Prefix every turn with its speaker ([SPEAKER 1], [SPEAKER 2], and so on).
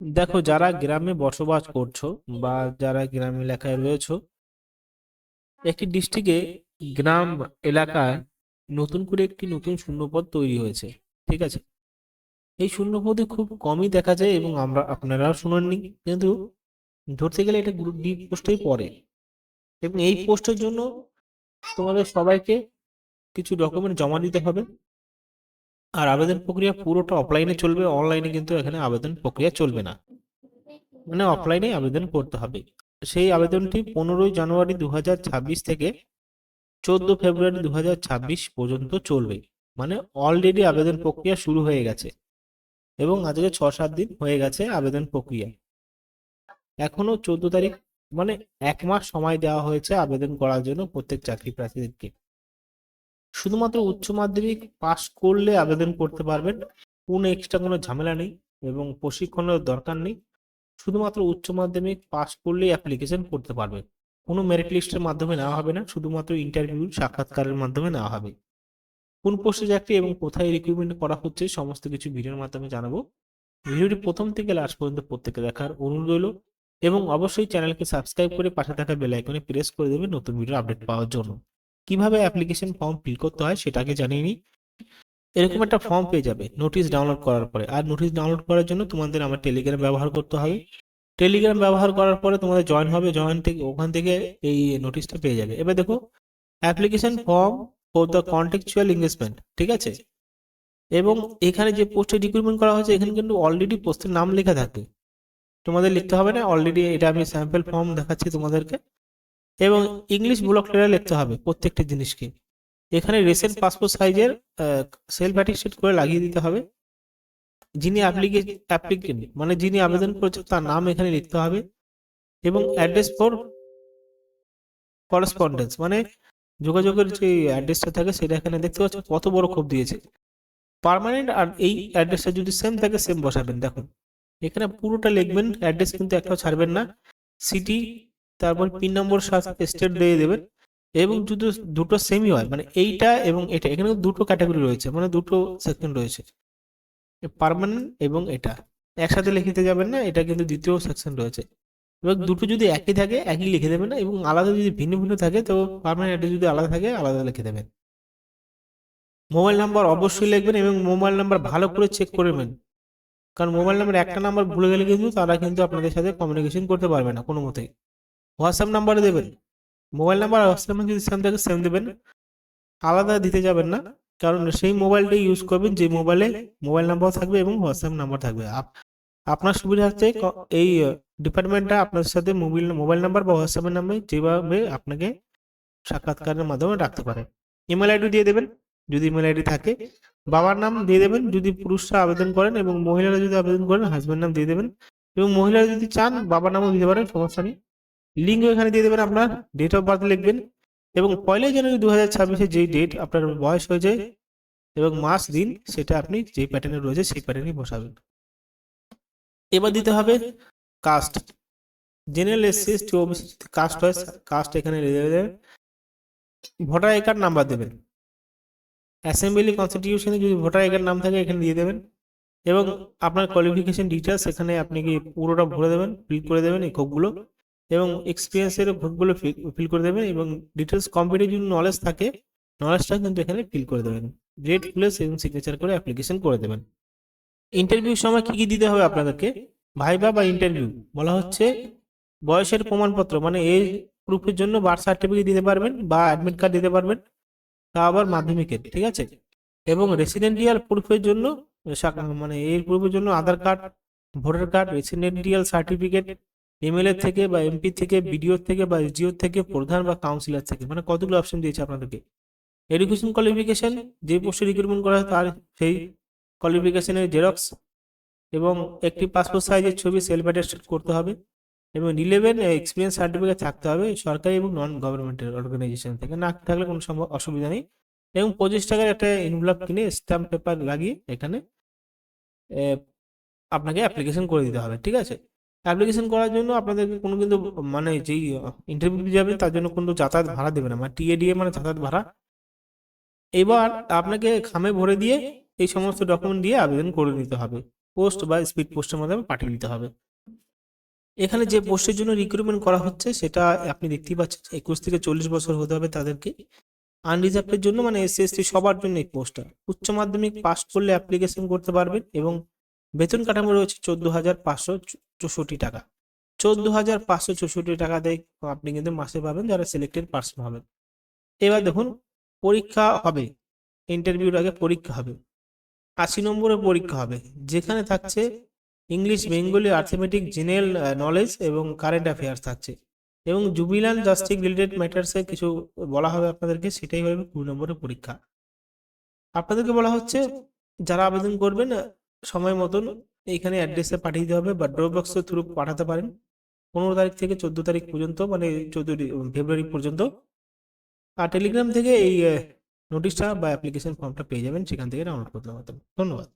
[SPEAKER 1] দেখো, যারা গ্রামে বসবাস করছ বা যারা গ্রাম এলাকায় রয়েছো, একটি ডিস্ট্রিক্টে গ্রাম এলাকায় নতুন করে একটি নতুন শূন্যপদ তৈরি হয়েছে, ঠিক আছে? এই শূন্যপদে খুব কমই দেখা যায় এবং আমরা আপনারাও শুনেননি, কিন্তু ধরতে গেলে এটা গ্রুপ ডি পোস্টেই পড়ে। এবং এই পোস্টের জন্য তোমাদের সবাইকে কিছু ডকুমেন্ট জমা দিতে হবে। আর আবেদন প্রক্রিয়া পুরোটা অফলাইনে চলবে অনলাইনে কিন্তু এখানে আবেদন প্রক্রিয়া চলবে না। মানে অফলাইনে আবেদন করতে হবে। সেই আবেদনটি পনেরোই জানুয়ারি দু হাজার ছাব্বিশ থেকে চোদ্দ ফেব্রুয়ারি দু হাজার ছাব্বিশ পর্যন্ত চলবে। মানে অলরেডি আবেদন প্রক্রিয়া শুরু হয়ে গেছে এবং আজকে ছ সাত দিন হয়ে গেছে আবেদন প্রক্রিয়া। এখনও চোদ্দ তারিখ মানে এক মাস সময় দেওয়া হয়েছে আবেদন করার জন্য প্রত্যেক চাকরি প্রার্থীদেরকে শুধুমাত্র উচ্চ মাধ্যমিক পাশ করলে আবেদন করতে পারবেন। কোনো এক্সট্রা কোনো ঝামেলা নেই এবং প্রশিক্ষণের দরকার নেই। শুধুমাত্র উচ্চ মাধ্যমিক পাশ করলেই অ্যাপ্লিকেশন করতে পারবেন। কোনো মেরিট লিস্টের মাধ্যমে নেওয়া হবে না, শুধুমাত্র ইন্টারভিউ সাক্ষাৎকারের মাধ্যমে নেওয়া হবে। কোন পোস্টে চাকরি এবং কোথায় রিক্রুটমেন্ট করা হচ্ছে, সমস্ত কিছু ভিডিওর মাধ্যমে জানাব। ভিডিওটি প্রথম থেকে লাস্ট পর্যন্ত প্রত্যেকে দেখার অনুরোধ রইল এবং অবশ্যই চ্যানেলকে সাবস্ক্রাইব করে পাশে থাকা বেল আইকনে প্রেস করে দেবেন নতুন ভিডিও আপডেট পাওয়ার জন্য। কীভাবে অ্যাপ্লিকেশন ফর্ম ফিল করতে হয় সেটাকে জানিয়ে নিই। এরকম একটা ফর্ম পেয়ে যাবে নোটিশ ডাউনলোড করার পরে। আর নোটিশ ডাউনলোড করার জন্য তোমাদের আমার টেলিগ্রাম ব্যবহার করতে হবে। টেলিগ্রাম ব্যবহার করার পরে তোমাদের জয়েন হবে জয়েন থেকে ওখান থেকে এই নোটিশটা পেয়ে যাবে। এবার দেখো application form for the contractual engagement ঠিক আছে? এবং এখানে যে পোস্টে রিক্রুটমেন্ট করা হয়েছে, এখানে কিন্তু অলরেডি পোস্টের নাম লেখা থাকে। তোমাদের লিখতে হবে না অলরেডি এটা আমি স্যাম্পল ফর্ম দেখাচ্ছি তোমাদেরকে। এবং ইংলিশ ব্লক লেটার লিখতে হবে প্রত্যেকটি জিনিসকে। এখানে রিসেন্ট পাসপোর্ট সাইজের সেলফ অ্যাটিস্টেড করে লাগিয়ে দিতে হবে। যিনি অ্যাপ্লিকেন্ট মানে যিনি আবেদন করেছে তার নাম এখানে লিখতে হবে এবং অ্যাড্রেস ফর করেসপন্ডেন্স মানে যোগাযোগের যে অ্যাড্রেসটা থাকে সেটা এখানে দেখতে পাচ্ছ কত বড় ক্ষোভ দিয়েছে। পার্মানেন্ট আর এই অ্যাড্রেসটা যদি সেম থাকে সেম বসাবেন। দেখুন, এখানে পুরোটা লিখবেন অ্যাড্রেস কিন্তু একটাও ছাড়বেন না। সিটি তারপর পিন নম্বর সাথে স্টেট দিয়ে দেবেন। এবং যদি দুটো সেমই হয় মানে এইটা এবং এটা। এখানে দুটো ক্যাটাগরি রয়েছে মানে দুটো সেকশন রয়েছে। পার্মানেন্ট এবং এটা। একসাথে লিখিতে যাবেন না এটা কিন্তু দ্বিতীয় সেকশন রয়েছে। এবার দুটো যদি একই থাকে একই লিখে দেবেন না এবং আলাদা যদি ভিন্ন ভিন্ন থাকে তো পারমানেন্ট অ্যাড্রেস যদি আলাদা থাকে আলাদা লিখে দেবেন। মোবাইল নাম্বার অবশ্যই লিখবেন এবং মোবাইল নাম্বার ভালো করে চেক করবেন কারণ মোবাইল নাম্বার একটা নাম্বার ভুলে গেলে কিন্তু তারা কিন্তু আপনাদের সাথে কমিউনিকেশন করতে পারবে না কোনো মতেই। হোয়াটসঅ্যাপ নাম্বারে দেবেন। মোবাইল নাম্বার হোয়াটসঅ্যাপ নাম্বার যদি সেম থাকে সেম দেবেন। আলাদা দিতে যাবেন না, কারণ সেই মোবাইলটাই ইউজ করবেন, যে মোবাইলে মোবাইল নাম্বার থাকবে এবং হোয়াটসঅ্যাপ নাম্বার থাকবে। আপ- আপনার সুবিধার্থে এই ডিপার্টমেন্টটা আপনার সাথে মোবাইল মোবাইল নাম্বার বা হোয়াটসঅ্যাপের নামে যেভাবে আপনাকে সাক্ষাৎকারের মাধ্যমে রাখতে পারে। ইমেল আইডি দিয়ে দেবেন, যদি ইমেল আইডি থাকে। বাবার নাম দিয়ে দেবেন, যদি পুরুষরা আবেদন করেন এবং মহিলারা যদি আবেদন করেন হাজবেন্ড নাম দিয়ে দেবেন। এবং মহিলারা যদি চান, বাবার নামও দিতে পারেন, সমস্যা নেই। লিঙ্ক এখানে দিয়ে দেবেন আপনার ডেট অফ বার্থ লিখবেন এবং পয়লা জানুয়ারি দু হাজার ছাব্বিশে যেই ডেট আপনার বয়স হয়েছে এবং মাস, দিন, সেটা আপনি যেই প্যাটার্নে রয়েছে সেই প্যাটার্নে বসাবেন। এবার দিতে হবে caste general SC ST OBC caste হয় কাস্ট এখানে দেবেন। ভোটার আই কার্ড নাম্বার দেবেন। অ্যাসেম্বলি কনস্টিটিউশনে যদি ভোটার আই কার্ড নাম থাকে, এখানে দিয়ে দেবেন। এবং আপনার কোয়ালিফিকেশন ডিটেলস এখানে আপনি কি পুরোটা ভরে দেবেন ফিল করে দেবেন এই ক্ষোভগুলো এবং এক্সপিরিয়েন্সের ভোটগুলো ফিল করে দেবেন এবং ডিটেলস কম্পিউটার যদি নলেজ থাকে নলেজটা কিন্তু এখানে ফিল করে দেবেন। ডেট প্লেস এবং সিগনেচার করে অ্যাপ্লিকেশন করে দেবেন। ইন্টারভিউ সময় কি কি দিতে হবে আপনাদেরকে? ভাইবা বা ইন্টারভিউ বলা হচ্ছে বয়সের প্রমাণপত্র মানে এই প্রুফের জন্য বার্থ সার্টিফিকেট দিতে পারবেন বা অ্যাডমিট কার্ড দিতে পারবেন, তা আবার মাধ্যমিকের, ঠিক আছে? এবং রেসিডেন্টিয়াল প্রুফের জন্য মানে এই প্রুফের জন্য Aadhaar card voter card residential certificate MLA থেকে বা এমপি থেকে বিডিও থেকে বা এসডিও থেকে প্রধান বা কাউন্সিলর থেকে মানে কতগুলো অপশন দিয়েছে আপনাদেরকে? এডুকেশন কোয়ালিফিকেশন যে পোস্টে রিক্রুটমেন্ট করা হয় তার সেই কোয়ালিফিকেশনের জেরক্স এবং একটি পাসপোর্ট সাইজের ছবি সেলফ অ্যাটেস্টেড করতে হবে এবং ইলেভেন এক্সপিরিয়েন্স সার্টিফিকেট থাকতে হবে সরকারি এবং নন গভর্নমেন্টের অর্গানাইজেশন থেকে। না থাকলে কোনো সম্ভব অসুবিধা নেই। এবং পঁচিশ টাকার একটা ইনভলভ কিনে স্ট্যাম্প পেপার লাগিয়ে এখানে আপনাকে অ্যাপ্লিকেশন করে দিতে হবে, ঠিক আছে? অ্যাপ্লিকেশন করার জন্য আপনাদেরকে কোনো কিন্তু মানে যেই ইন্টারভিউ যাবে তার জন্য কোনো যাতায়াত ভাড়া দেবে না। মানে টিএডিএ মানে যাতায়াত ভাড়া। এবার আপনাকে খামে ভরে দিয়ে এই সমস্ত ডকুমেন্ট দিয়ে আবেদন করে দিতে হবে। পোস্ট বা স্পিড পোস্টের মাধ্যমে পাঠিয়ে দিতে হবে। এখানে যে পোস্টের জন্য রিক্রুটমেন্ট করা হচ্ছে, সেটা আপনি দেখতেই পাচ্ছেন, একুশ থেকে চল্লিশ বছর হতে হবে তাদেরকে। আনরিজার্ভের জন্য মানে এসসি সবার জন্য এই পোস্টটা উচ্চ মাধ্যমিক পাস করলে অ্যাপ্লিকেশন করতে পারবেন এবং বেতন কাঠামো রয়েছে চোদ্দ হাজার পাঁচশো চৌষট্টি টাকা। চোদ্দ হাজার পাঁচশো চৌষট্টি টাকা দিয়ে আপনি কিন্তু মাসে পাবেন যারা সিলেক্টেড পার্সন হবেন। এবার দেখুন, পরীক্ষা হবে। ইন্টারভিউর আগে পরীক্ষা হবে। আশি নম্বরের পরীক্ষা হবে। যেখানে থাকছে English Bengali arithmetic general knowledge এবং কারেন্ট অ্যাফেয়ার্স থাকছে। এবং জুবিলান জাস্টিক রিলেটেড ম্যাটার্সে কিছু বলা হবে আপনাদেরকে, সেটাই হবে কুড়ি নম্বরের পরীক্ষা। আপনাদেরকে বলা হচ্ছে, যারা আবেদন করবেন সময় মতন এইখানে অ্যাড্রেসে পাঠিয়ে দিতে হবে বা ড্রপ বক্সের থ্রু পাঠাতে পারেন। পনেরো তারিখ থেকে চোদ্দ তারিখ পর্যন্ত মানে চোদ্দ ফেব্রুয়ারি পর্যন্ত। আর টেলিগ্রাম থেকে এই নোটিশটা বা অ্যাপ্লিকেশন ফর্মটা পেয়ে যাবেন, সেখান থেকে ডাউনলোড করতে পারবেন। ধন্যবাদ।